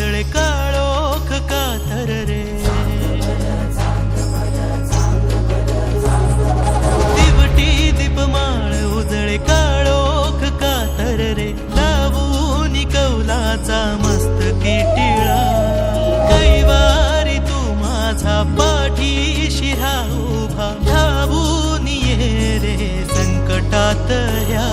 उजळे काळोख कातर रे. दिवटी दीपमाळ उजळे काळोख कातर रे. लावून कौलाचा मस्त टिळा कैवारी तू माझा पाठीशी राहू उभा. धावून ये रे संकटात ह्या.